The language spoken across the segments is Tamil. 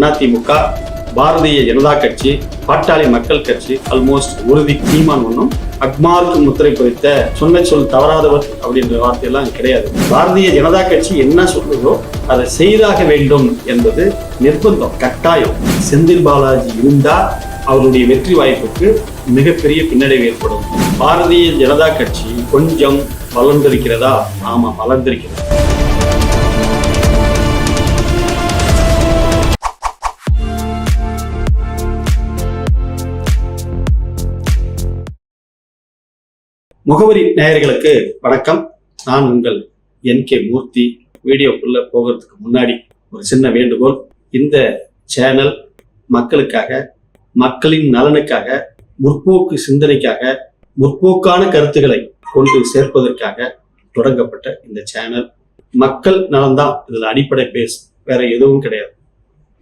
அதிமுக பாரதிய ஜனதா கட்சி பாட்டாளி மக்கள் கட்சி ஆல்மோஸ்ட் உறுதி தீமான் ஒன்றும் அக்மாருக்கு முத்திரை பொறித்த சொன்ன சொல் தவறாதவர் அப்படின்ற வார்த்தையெல்லாம் கிடையாது. பாரதிய ஜனதா கட்சி என்ன சொல்லுதோ அதை செய்தாக வேண்டும் என்பது நிர்பந்தம் கட்டாயம். செந்தில் பாலாஜி இருந்தா அவருடைய வெற்றி வாய்ப்புக்கு மிகப்பெரிய பின்னடைவு ஏற்படும். பாரதிய ஜனதா கட்சி கொஞ்சம் வளர்ந்திருக்கிறதா? ஆமா வளர்ந்திருக்கிறது. முகவரி நேயர்களுக்கு வணக்கம். நான் உங்கள் என் கே மூர்த்தி. வீடியோக்குள்ள போகிறதுக்கு முன்னாடி ஒரு சின்ன வேண்டுகோள். இந்த சேனல் மக்களுக்காக மக்களின் நலனுக்காக முற்போக்கு சிந்தனைக்காக முற்போக்கான கருத்துக்களை கொண்டு சேர்ப்பதற்காக தொடங்கப்பட்ட இந்த சேனல். மக்கள் நலன்தான் இதில் அடிப்படை பேஸ் வேற எதுவும் கிடையாது.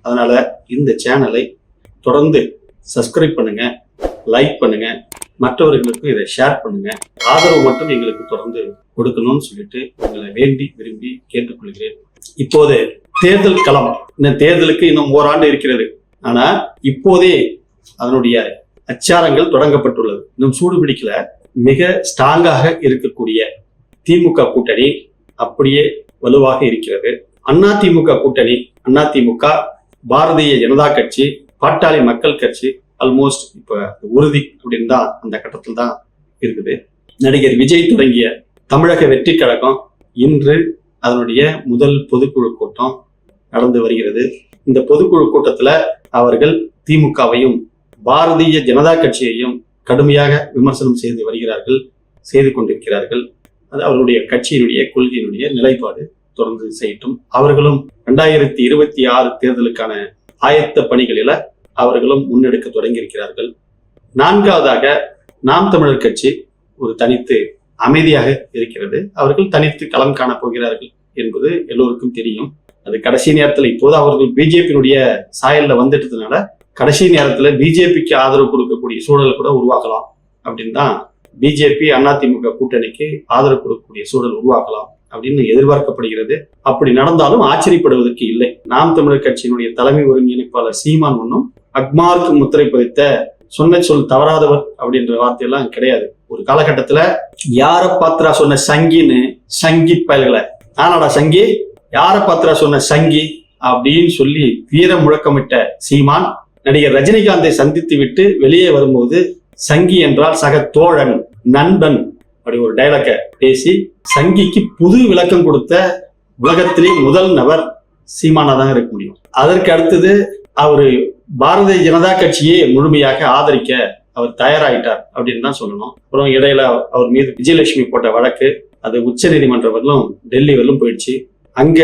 அதனால இந்த சேனலை தொடர்ந்து சப்ஸ்கிரைப் பண்ணுங்க லைக் பண்ணுங்க மற்றவர்களுக்கும் இதை ஷேர் பண்ணுங்க. ஆதரவு மட்டும் எங்களுக்கு தொடர்ந்து கொடுக்கணும்னு சொல்லிட்டு உங்களை வேண்டி விரும்பி கேட்டுக்கொள்கிறேன். இப்போது தேர்தல் களம். இந்த தேர்தலுக்கு இன்னும் ஓராண்டு இருக்கிறது. ஆனா இப்போதே அதனுடைய அச்சாரங்கள் தொடங்கப்பட்டுள்ளது. இன்னும் சூடு பிடிக்கல. மிக ஸ்ட்ராங்காக இருக்கக்கூடிய திமுக கூட்டணி அப்படியே வலுவாக இருக்கிறது. அண்ணா திமுக கூட்டணி அண்ணா திமுக பாரதிய ஜனதா கட்சி பாட்டாளி மக்கள் கட்சி ஆல்மோஸ்ட் இப்போ உறுதி அப்படின்னு தான் அந்த கட்டத்தில் தான் இருக்குது. நடிகர் விஜய் தொடங்கிய தமிழக வெற்றி கழகம் இன்று அதனுடைய முதல் பொதுக்குழு கூட்டம் நடந்து வருகிறது. இந்த பொதுக்குழு கூட்டத்தில் அவர்கள் திமுகவையும் பாரதிய ஜனதா கட்சியையும் கடுமையாக விமர்சனம் செய்து வருகிறார்கள் செய்து கொண்டிருக்கிறார்கள். அது அவருடைய கட்சியினுடைய கொள்கையினுடைய நிலைப்பாடு தொடர்ந்து செய்யட்டும். அவர்களும் இரண்டாயிரத்தி இருபத்தி ஆறு தேர்தலுக்கான ஆயத்த பணிகளில அவர்களும் முன்னெடுக்க தொடங்கி இருக்கிறார்கள் நான்காவதாக நாம் தமிழர் கட்சி ஒரு தனித்து அமைதியாக இருக்கிறது. அவர்கள் தனித்து களம் காணப் போகிறார்கள் என்பது எல்லோருக்கும் தெரியும். அது கடைசி நேரத்தில் இப்போது அவர்கள் பிஜேபியினுடைய சாயல்ல வந்துட்டதுனால கடைசி நேரத்தில் பிஜேபிக்கு ஆதரவு கொடுக்கக்கூடிய சூழல் கூட உருவாக்கலாம் அப்படின்னு தான் பிஜேபி அதிமுக கூட்டணிக்கு ஆதரவு கொடுக்கக்கூடிய சூழல் உருவாக்கலாம் அப்படின்னு எதிர்பார்க்கப்படுகிறது. அப்படி நடந்தாலும் ஆச்சரியப்படுவதற்கு இல்லை. நாம் தமிழர் கட்சியினுடைய தலைமை ஒருங்கிணைப்பாளர் சீமான் ஒன்றும் அக்மார்க்கு முத்திரை பதித்த சொன்ன சொல் தவறாதவர் அப்படின்ற வார்த்தையெல்லாம் கிடையாது. ஒரு காலகட்டத்துல யார பாத்திரா சொன்ன சங்கின்னு சங்கி பயல்களை? ஆனாடா சங்கி? யார பாத்திரா சொன்ன சங்கி? அப்படின்னு சொல்லி வீர முழக்கமிட்ட சீமான் நடிகர் ரஜினிகாந்தை சந்தித்து விட்டு வெளியே வரும்போது சங்கி என்றால் சக தோழன் நண்பன் அப்படி ஒரு டைலாக பேசி சங்கிக்கு புது விளக்கம் கொடுத்த உலகத்திலே முதல் நபர் சீமானா தான் இருக்க முடியும். அதற்கு அடுத்தது அவர் பாரதிய ஜனதா கட்சியை முழுமையாக ஆதரிக்க அவர் தயாராயிட்டார் அப்படின்னு தான் சொல்லணும். அப்புறம் இடையில அவர் மீது விஜயலட்சுமி போட்ட வழக்கு அது உச்ச நீதிமன்றம் வரலும் டெல்லி வரலும் போயிடுச்சு. அங்க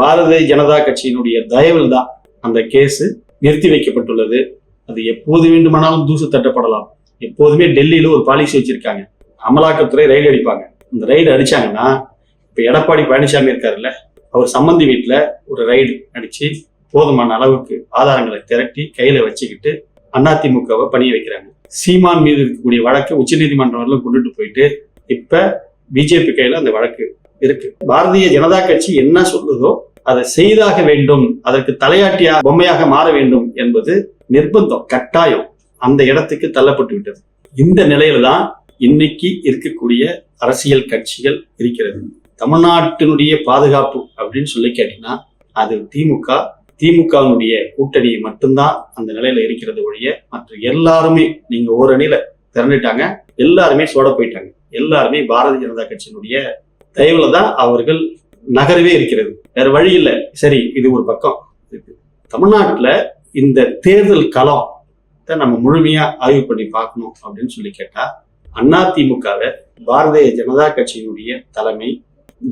பாரதிய ஜனதா கட்சியினுடைய தயவில் தான் அந்த கேஸ் நிறுத்தி வைக்கப்பட்டுள்ளது. அது எப்போது வேண்டுமானாலும் தூசு தட்டப்படலாம். எப்போதுமே டெல்லியில ஒரு பாலிசி வச்சிருக்காங்க. அமலாக்கத்துறை ரைடு அடிப்பாங்க. இந்த ரைடு அடிச்சாங்கன்னா இப்ப எடப்பாடி பழனிசாமி இருக்காருல்ல அவர் சம்பந்தி வீட்டுல ஒரு ரைடு அடிச்சு போதுமான அளவுக்கு ஆதாரங்களை திரட்டி கையில வச்சுக்கிட்டு அதிமுகவை பணிய வைக்கிறாங்க. சீமான் மீது இருக்கக்கூடிய வழக்கு உச்சநீதிமன்றம் வரலும் கொண்டுட்டு போயிட்டு இப்ப பிஜேபி கையில அந்த வழக்கு இருக்கு. பாரதிய ஜனதா கட்சி என்ன சொல்லுதோ அதை செய்தாக வேண்டும் அதற்கு தலையாட்டியா பொம்மையாக மாற வேண்டும் என்பது நிர்பந்தம் கட்டாயம். அந்த இடத்துக்கு தள்ளப்பட்டு விட்டது. இந்த நிலையில தான் இன்னைக்கு இருக்கக்கூடிய அரசியல் கட்சிகள் இருக்கிறது. தமிழ்நாட்டினுடைய பாதுகாப்பு அப்படின்னு சொல்லி கேட்டீங்கன்னா அது திமுக திமுகவினுடைய கூட்டணி மட்டும்தான் அந்த நிலையில இருக்கிறது ஒழிய மற்ற எல்லாருமே நீங்க ஓரணியில திரண்டுட்டாங்க எல்லாருமே சோட போயிட்டாங்க. எல்லாருமே பாரதிய ஜனதா கட்சியினுடைய தயவுல தான் அவர்கள் நகரவே இருக்கிறது. வேற வழி இல்லை. சரி இது ஒரு பக்கம் இருக்கு. தமிழ்நாட்டுல இந்த தேர்தல் களம் நம்ம முழுமையா ஆய்வு பண்ணி பார்க்கணும் அப்படின்னு சொல்லி கேட்டா அதிமுகவை பாரதிய ஜனதா கட்சியினுடைய தலைமை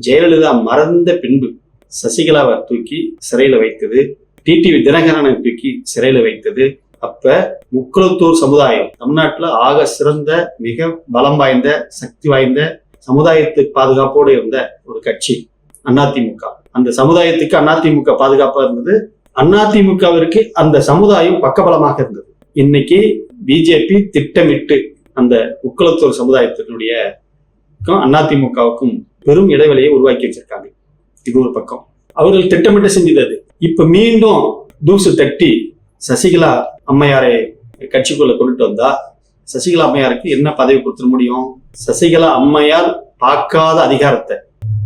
ஜெயலலிதா மறந்த பின்பு சசிகலாவை தூக்கி சிறையில வைத்தது. டிடிவி தினகரனை தூக்கி சிறையில வைத்தது. அப்ப முக்குளத்தூர் சமுதாயம் தமிழ்நாட்டில் ஆக சிறந்த மிக பலம் வாய்ந்த சக்தி வாய்ந்த சமுதாயத்து பாதுகாப்போடு இருந்த ஒரு கட்சி அதிமுக அந்த சமுதாயத்துக்கு அதிமுக பாதுகாப்பா இருந்தது. அதிமுகவிற்கு அந்த சமுதாயம் பக்கபலமாக இருந்தது. இன்னைக்கு பிஜேபி திட்டமிட்டு அந்த முக்குளத்தூர் சமுதாயத்தினுடைய அதிமுகவுக்கும் பெரும் இடைவெளியை உருவாக்கி வச்சிருக்காங்க. இது ஒரு பக்கம். அவர்கள் திட்டமிட்டு செஞ்சது. அது இப்ப மீண்டும் தூசு தட்டி சசிகலா அம்மையாரை கட்சிக்குள்ள கொண்டுட்டு வந்தா சசிகலா அம்மையாருக்கு என்ன பதவி கொடுத்துட முடியும்? சசிகலா அம்மையார் பார்க்காத அதிகாரத்தை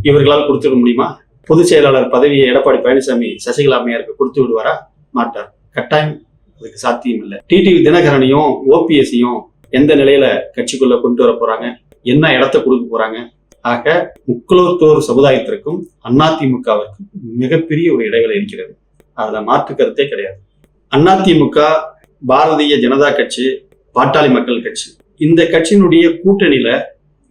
இவர்களால் கொடுத்துட முடியுமா? பொதுச் செயலாளர் பதவியை எடப்பாடி பழனிசாமி சசிகலா அம்மையாருக்கு கொடுத்து விடுவாரா? மாட்டார். கட்டாயம் அதுக்கு சாத்தியம் இல்லை. டிடிவி தினகரனையும் ஓபிஎஸ்ஸையும் எந்த நிலையில கட்சிக்குள்ள கொண்டு வர போறாங்க? என்ன இடத்த கொடுக்க போறாங்க? ஆக முக்குளத்தோர் சமுதாயத்திற்கும் அதிமுகவிற்கும் மிகப்பெரிய ஒரு இடைவெளி இருக்கிறது. அதுல மாற்று கருத்தே கிடையாது. அதிமுக பாரதிய ஜனதா கட்சி பாட்டாளி மக்கள் கட்சி. இந்த கட்சியினுடைய கூட்டணியில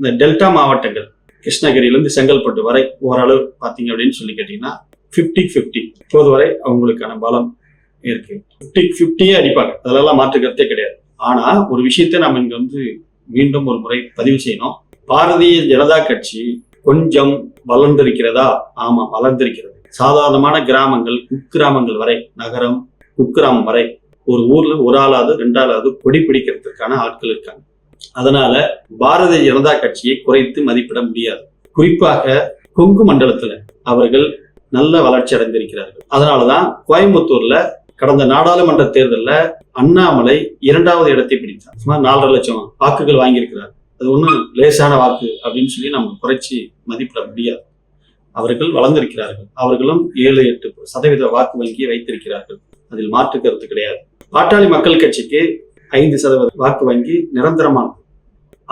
இந்த டெல்டா மாவட்டங்கள் கிருஷ்ணகிரியிலிருந்து செங்கல்பட்டு வரை ஓரளவு பார்த்தீங்க அப்படின்னு சொல்லி கேட்டீங்கன்னா ஃபிஃப்டி ஃபிஃப்டி இப்போது வரை அவங்களுக்கான பலம் இருக்கு. ஃபிஃப்டி ஃபிஃப்டியே அடிப்பாங்க. அதெல்லாம் மாற்று கருத்தே கிடையாது. ஆனா ஒரு விஷயத்தை நம்ம இங்க வந்து மீண்டும் ஒரு முறை பதிவு செய்யணும். பாரதிய ஜனதா கட்சி கொஞ்சம் வளர்ந்திருக்கிறதா? ஆமா வளர்ந்திருக்கிறது. சாதாரணமான கிராமங்கள் குக்கிராமங்கள் வரை நகரம் குக்கிராமம் வரை ஒரு ஊர்ல ஒரு ஆளாவது ரெண்டாளாவது கொடி பிடிக்கிறதுக்கான ஆட்கள் இருக்காங்க. அதனால பாரதிய ஜனதா கட்சியை குறைத்து மதிப்பிட முடியாது. குறிப்பாக கொங்கு மண்டலத்துல அவர்கள் நல்ல வளர்ச்சி அடைந்திருக்கிறார்கள். அதனாலதான் கோயம்புத்தூர்ல கடந்த நாடாளுமன்ற தேர்தலில் அண்ணாமலை இரண்டாவது இடத்தை பிடித்தார். சுமார் நாலரை லட்சம் வாக்குகள் வாங்கியிருக்கிறார். அது ஒன்றும் லேசான வாக்கு அப்படின்னு சொல்லி நம்ம குறைச்சி மதிப்பிட முடியாது. அவர்கள் வளர்ந்திருக்கிறார்கள். அவர்களும் ஏழு எட்டு சதவீத வாக்கு வங்கியை வைத்திருக்கிறார்கள். அதில் மாற்று கருத்து கிடையாது. பாட்டாளி மக்கள் கட்சிக்கு ஐந்து சதவீத வாக்கு வங்கி நிரந்தரமானது.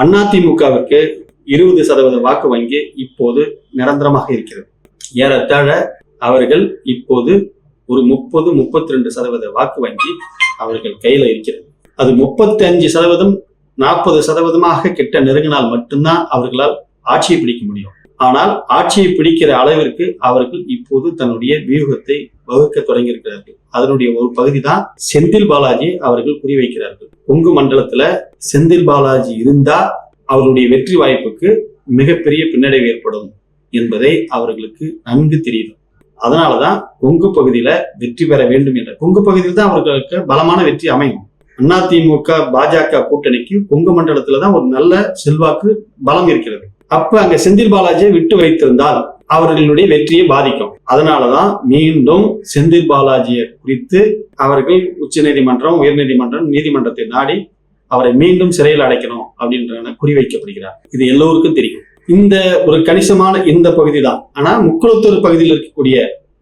அதிமுகவிற்கு இருபது சதவீத வாக்கு வங்கி இப்போது நிரந்தரமாக இருக்கிறது. ஏறத்தாழ அவர்கள் இப்போது ஒரு முப்பது முப்பத்தி ரெண்டு சதவீத வாக்கு வங்கி அவர்கள் கையில இருக்கிறது. அது முப்பத்தி அஞ்சு சதவீதம் நாற்பது சதவீதமாக கிட்ட நெருங்கினால் மட்டும்தான் அவர்களால் ஆட்சியை பிடிக்க முடியும். ஆனால் ஆட்சியை பிடிக்கிற அளவிற்கு அவர்கள் இப்போது தன்னுடைய வியூகத்தை வகுக்க தொடங்கியிருக்கிறார்கள். அதனுடைய ஒரு பகுதி தான் செந்தில் பாலாஜி அவர்கள் குறிவைக்கிறார்கள். கொங்கு மண்டலத்துல செந்தில் பாலாஜி இருந்தா அவருடைய வெற்றி வாய்ப்புக்கு மிகப்பெரிய பின்னடைவு ஏற்படும் என்பதை அவர்களுக்கு நன்கு தெரியும். அதனாலதான் கொங்கு பகுதியில வெற்றி பெற வேண்டும் என்ற கொங்கு பகுதியில் தான் அவர்களுக்கு பலமான வெற்றி அமையும். அதிமுக பாஜக கூட்டணிக்கு கொங்கு மண்டலத்துல தான் ஒரு நல்ல செல்வாக்கு பலம் இருக்கிறது. அப்ப அங்க செந்தில் பாலாஜியை விட்டு வைத்திருந்தால் அவர்களுடைய வெற்றியை பாதிக்கும். அதனாலதான் மீண்டும் செந்தில் பாலாஜியை குறித்து அவர்கள் உச்ச நீதிமன்றம் உயர்நீதிமன்றம் நீதிமன்றத்தை நாடி அவரை மீண்டும் சிறையில் அடைக்கணும் அப்படின்ற குறிவைக்கப்படுகிறார் இது எல்லோருக்கும் தெரியும். இந்த ஒரு கணிசமான இந்த பகுதி தான் ஆனா முக்குளத்தூர் பகுதியில் இருக்கக்கூடிய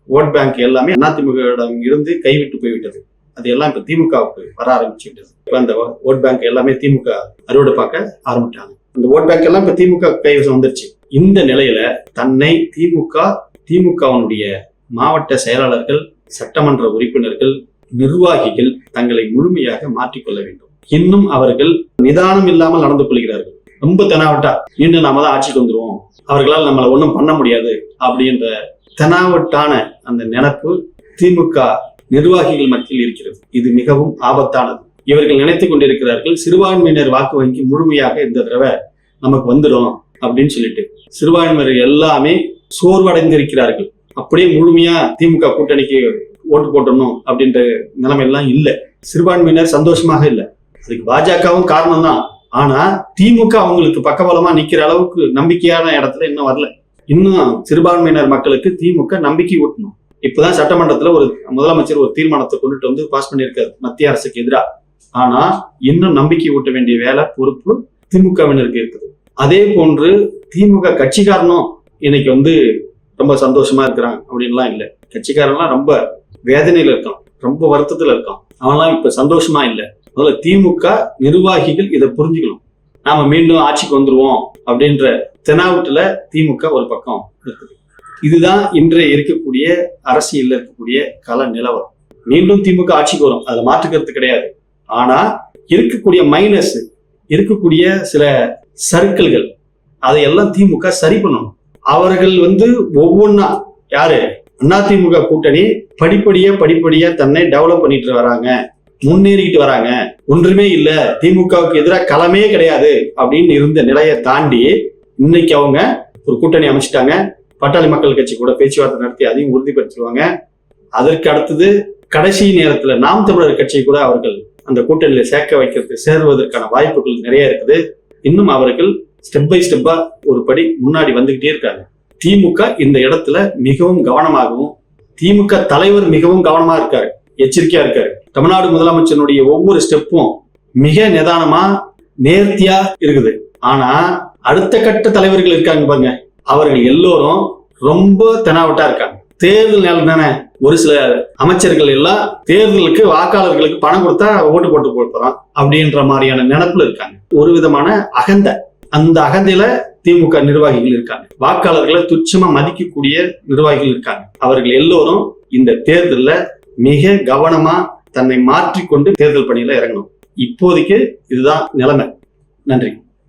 ஓட் பேங்க் எல்லாமே அதிமுக இருந்து கைவிட்டு போய்விட்டது. அது எல்லாம் இப்ப திமுகவுக்கு வர ஆரம்பிச்சுட்டு இப்ப அந்த ஓட் பேங்க் எல்லாமே திமுக அறுவடை பார்க்க ஆரம்பிட்டாங்க. அந்த ஓட் பேங்க் எல்லாம் இப்ப திமுக கைவசம் வந்துருச்சு. இந்த நிலையில தன்னை திமுக திமுகவினுடைய மாவட்ட செயலாளர்கள் சட்டமன்ற உறுப்பினர்கள் நிர்வாகிகள் தங்களை முழுமையாக மாற்றிக்கொள்ள வேண்டும். இன்னும் அவர்கள் நிதானம் இல்லாமல் நடந்து கொள்கிறார்கள். ரொம்ப தெனாவட்டா இன்னும் நாம தான் ஆட்சிக்கு வந்துருவோம். அவர்களால் நம்மளை ஒன்றும் பண்ண முடியாது அப்படின்ற தெனாவட்டான அந்த நினப்பு திமுக நிர்வாகிகள் மத்தியில் இருக்கிறது. இது மிகவும் ஆபத்தானது. இவர்கள் நினைத்துக் கொண்டிருக்கிறார்கள் சிறுபான்மையினர் வாக்கு வங்கி முழுமையாக இந்த தடவை நமக்கு வந்துடும் அப்படின்னு சொல்லிட்டு. சிறுபான்மையினர் எல்லாமே சோர்வடைந்திருக்கிறார்கள். அப்படியே முழுமையா திமுக கூட்டணிக்கு ஓட்டு போட்டணும் அப்படின்ற நிலைமை எல்லாம் சிறுபான்மையினர் சந்தோஷமாக இல்லை. அதுக்கு பாஜகவும் காரணம் தான். ஆனா திமுக அவங்களுக்கு பக்கபலமா நிக்கிற அளவுக்கு நம்பிக்கையான இடத்துல இன்னும் வரல. இன்னும் சிறுபான்மையினர் மக்களுக்கு திமுக நம்பிக்கை ஊட்டணும். இப்பதான் சட்டமன்றத்துல ஒரு முதலமைச்சர் ஒரு தீர்மானத்தை கொண்டுட்டு வந்து பாஸ் பண்ணியிருக்காரு மத்திய அரசுக்கு எதிராக ஆனா இன்னும் நம்பிக்கை ஊட்ட வேண்டிய வேலை பொறுப்பு திமுகவினருக்கு இருக்குது அதே போன்று திமுக கட்சிக்காரனும் இன்னைக்கு வந்து ரொம்ப சந்தோஷமா இருக்கிறான் அப்படின்லாம் இல்லை. கட்சிக்காரன்லாம் ரொம்ப வேதனையில இருக்கான் ரொம்ப வருத்தத்துல இருக்கான். அவன்லாம் இப்ப சந்தோஷமா இல்லை. முதல்ல திமுக நிர்வாகிகள் இதை புரிஞ்சுக்கணும். நாம மீண்டும் ஆட்சிக்கு வந்துருவோம் அப்படின்ற தெனாவட்டுல திமுக ஒரு பக்கம் இருக்குது. இதுதான் இன்றைய இருக்கக்கூடிய அரசியல்ல இருக்கக்கூடிய கல நிலவரம். மீண்டும் திமுக ஆட்சிக்கு வரும் அதை மாற்றுக்கிறது கிடையாது. ஆனா இருக்கக்கூடிய மைனஸ் இருக்கக்கூடிய சில சர்க்கிள்கள் அதையெல்லாம் திமுக சரி பண்ணணும். அவர்கள் வந்து ஒவ்வொன்றா யாரு? அதிமுக கூட்டணி படிப்படியா படிப்படியா தன்னை டெவலப் பண்ணிட்டு வராங்க. முன்னேறிக்கிட்டு வராங்க. ஒன்றுமே இல்ல. திமுகவுக்கு எதிராக களமே கிடையாது அப்படின்னு இருந்த நிலையை தாண்டி இன்னைக்கு அவங்க ஒரு கூட்டணி அமைச்சிட்டாங்க. பாட்டாளி மக்கள் கட்சி கூட பேச்சுவார்த்தை நடத்தி அதையும் உறுதிப்படுத்திடுவாங்க. அதற்கு அடுத்தது கடைசி நேரத்துல நாம் தமிழர் கட்சியை கூட அவர்கள் அந்த கூட்டணியில சேர்க்க வைக்கிறது சேருவதற்கான வாய்ப்புகள் நிறைய இருக்குது. இன்னும் அவர்கள் ஸ்டெப் பை ஸ்டெப்பா ஒரு படி முன்னாடி வந்துகிட்டே இருக்காங்க. திமுக இந்த இடத்துல மிகவும் கவனமாகவும் திமுக தலைவர் மிகவும் கவனமா இருக்காரு எச்சரிக்கையா இருக்காரு. தமிழ்நாடு முதலமைச்சருடைய ஒவ்வொரு ஸ்டெப்பும் மிக நிதானமா நேர்த்தியா இருக்குது. ஆனா அடுத்த கட்ட தலைவர்கள் இருக்காங்க பாருங்க. அவர்கள் எல்லோரும் ரொம்ப தெனாவட்டா இருக்காங்க. தேர்தல் நேரம் தானே? ஒரு சில அமைச்சர்கள் எல்லாம் தேர்தலுக்கு வாக்காளர்களுக்கு பணம் கொடுத்தா ஓட்டு போட்டு போறோம் அப்படின்ற மாதிரியான நினைப்புல இருக்காங்க. ஒரு விதமான அகந்தை. அந்த அகந்தையில திமுக நிர்வாகிகள் இருக்காங்க. வாக்காளர்களை துச்சமா மதிக்கக்கூடிய நிர்வாகிகள் இருக்காங்க. அவர்கள் எல்லோரும் இந்த தேர்தல்ல மிக கவனமா தன்னை மாற்றிக்கொண்டு தேர்தல் பணியில இறங்கணும். இப்போதைக்கு இதுதான் நிலைமை. நன்றி.